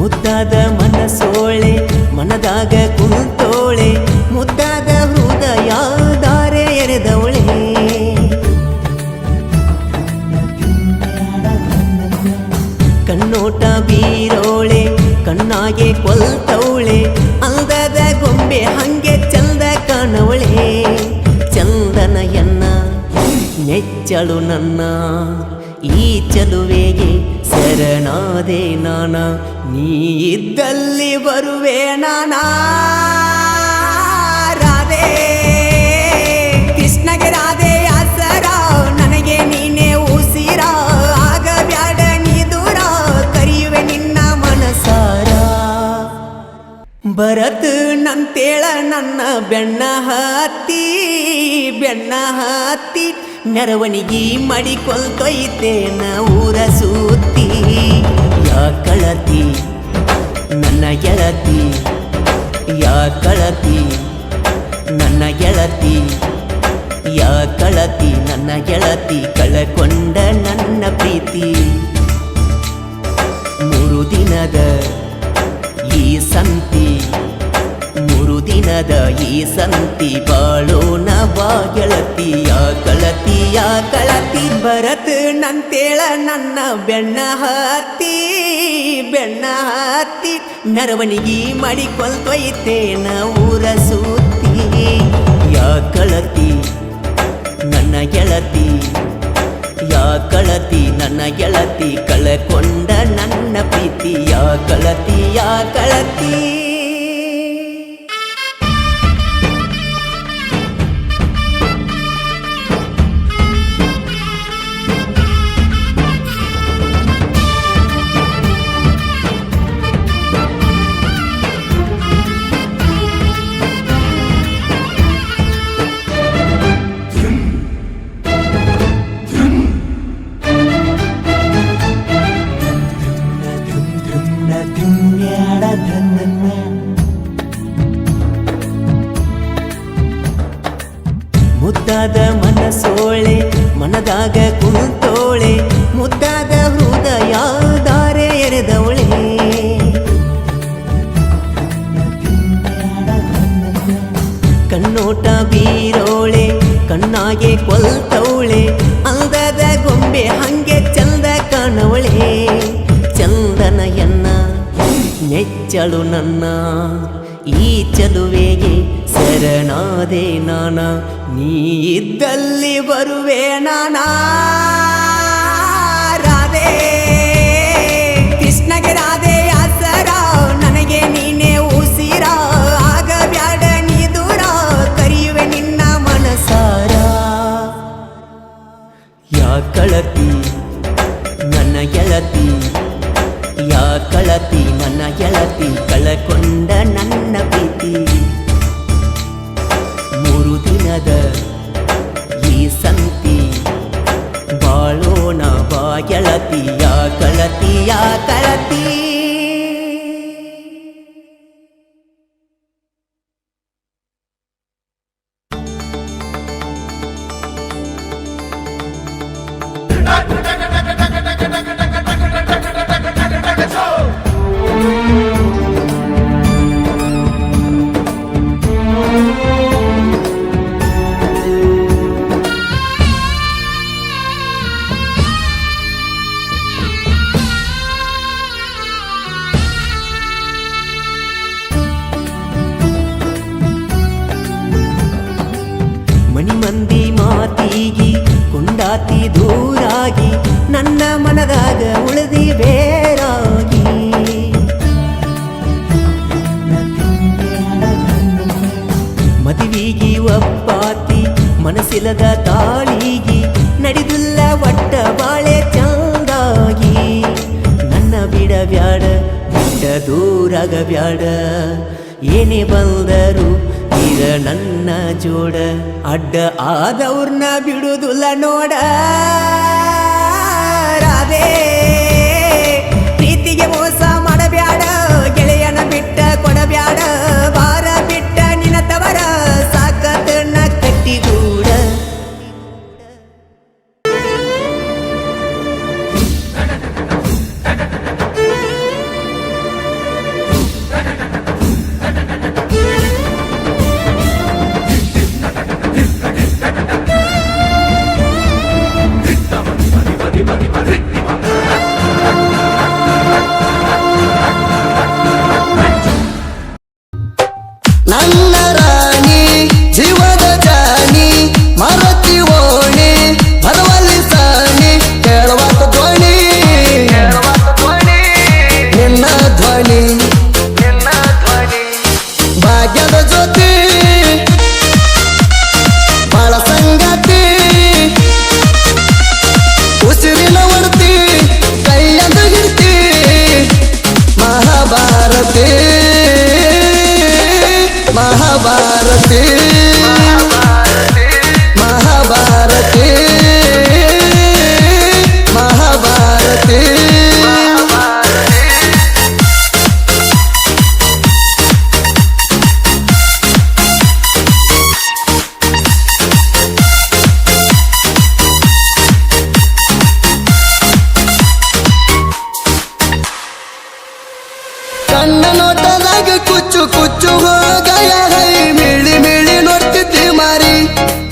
ಮುದ್ದಾದ ಮನಸೋಳೆ, ಮನದಾಗ ಕುಂತೋಳೆ ಮುದ್ದಾದ ಹೃದಯ ದಾರೆ ಎರೆದವಳೆ. ಕಣ್ಣೋಟ ಬೀರೋಳೆ, ಕಣ್ಣಾಗೆ ಕೊಲ್ತವಳೆ, ಅಂದದ ಗೊಂಬೆ ಹಂಗೆ ಚಂದ ಕಾಣವಳೆ. ಚಂದನಯನ್ನ ನೆಚ್ಚಳು ನನ್ನ, ಈ ಚಲುವೆಗೆ ಶರಣಾದೆ ನಾನ, ನೀ ಇದ್ದಲ್ಲಿ ಬರುವೆ ನಾನ? ರಾಧೆ, ಕೃಷ್ಣಗೆ ರಾಧೆ ಅಸರ ನನಗೆ ನೀನೇ ಉಸಿರ, ಆಗ ಬ್ಯಾಡ ನೀ ದೂರ ನಿನ್ನ ಮನಸಾರ. ಬರತ್ ನಂತೇಳ ನನ್ನ ಬೆಣ್ಣ ಹತ್ತಿ ಬೆಣ್ಣ ಹತ್ತಿ, ಮೆರವಣಿಗೆ ಮಾಡಿಕೊಳ್ತೊಯ್ತೇನ ಊರ ಯಾ ಕಳತಿ, ನನ್ನ ಗೆಳತಿ, ಯಾ ಕಳತಿ, ನನ್ನ ಗೆಳತಿ, ಯಾ ಕಳತಿ, ನನ್ನ ಗೆಳತಿ, ಕಳಕೊಂಡ ನನ್ನ ಪ್ರೀತಿ. ಮೂರು ದಿನದ ಈ ಸಂತಿ, ಮೂರು ದಿನದ ಈ ಸಂತಿ ಬಾಳೋಣ ಕಳತಿ ಬರತ್ ನಂತೇಳ ನನ್ನ ಬೆಣ್ಣ ಹತ್ತಿ ಬೆಣ್ಣ ಹತ್ತಿ ಮೆರವಣಿಗೆ ಮಾಡಿಕೊಳ್ತೊಯ್ತೇನ ಊರ ಸೂತಿ ಯಾ ಕಳತಿ ನನ್ನ ಗೆಳತಿ, ಯಾ ಕಳತಿ ನನ್ನ ಗೆಳತಿ, ಕಳಕೊಂಡ ನನ್ನ ಪ್ರೀತಿ. ಯಾ ಕಳತಿ ಯಾ ಕಳತಿ. ಮನದಾಗ ಕುಂತೋಳೆ ಮುದ್ದಾದ ಹೃದಯ ದಾರೆ ಎರೆದವಳೆ. ಕಣ್ಣೋಟ ಬೀರೋಳೆ ಕಣ್ಣಾಗೆ ಕೊಲ್ತವಳೆ ಅಂದದ ಗೊಂಬೆ ಹಂಗೆ ನೆಚ್ಚಳು ನನ್ನ ಈ ಚಲುವೆಗೆ ಶರಣಾದೆ ನಾನ. ನೀ ಇದ್ದಲ್ಲಿ ಬರುವೆ ನಾನಾ. ಕಳತಿ ನನ್ನ ಗೆಳತಿ ಯಾ ಕಳತಿ ನನ್ನ ಗೆಳತಿ ಕಳಕೊಂಡ ನನ್ನ ಪ್ರೀತಿ ಮೂರು ದಿನದ ಈ ಸಂತಿ ಬಾಳೋಣ ಬಾ ಗೆಳತಿ ಯಾ ಕಳತಿ ಯಾ ಕಳತಿ ಕುಂಡಾತಿ ದೂರಾಗಿ ನನ್ನ ಮನದಾಗ ಉಳಿದಿ ಬೇರಾಗಿ. ಮದುವಿಗಿ ಒಪ್ಪಾತಿ ಮನಸ್ಸಿಲ್ಲದ ತಾಳಿಗಿ ನಡೆದುಲ್ಲ ಒಟ್ಟ ಬಾಳೆ ಚಂದಾಗಿ. ನನ್ನ ಬಿಡ ಬಿಡಬ್ಯಾಡ ಬಿಡ ದೂರಾಗ ಬ್ಯಾಡ. ಏನೇ ಬಂದರು ಈಗ ನನ್ನ ಜೋಡ ಅಡ್ಡ ಆದವ್ರನ್ನ ಬಿಡುದಿಲ್ಲ ನೋಡ. ರಾಧೆ. ti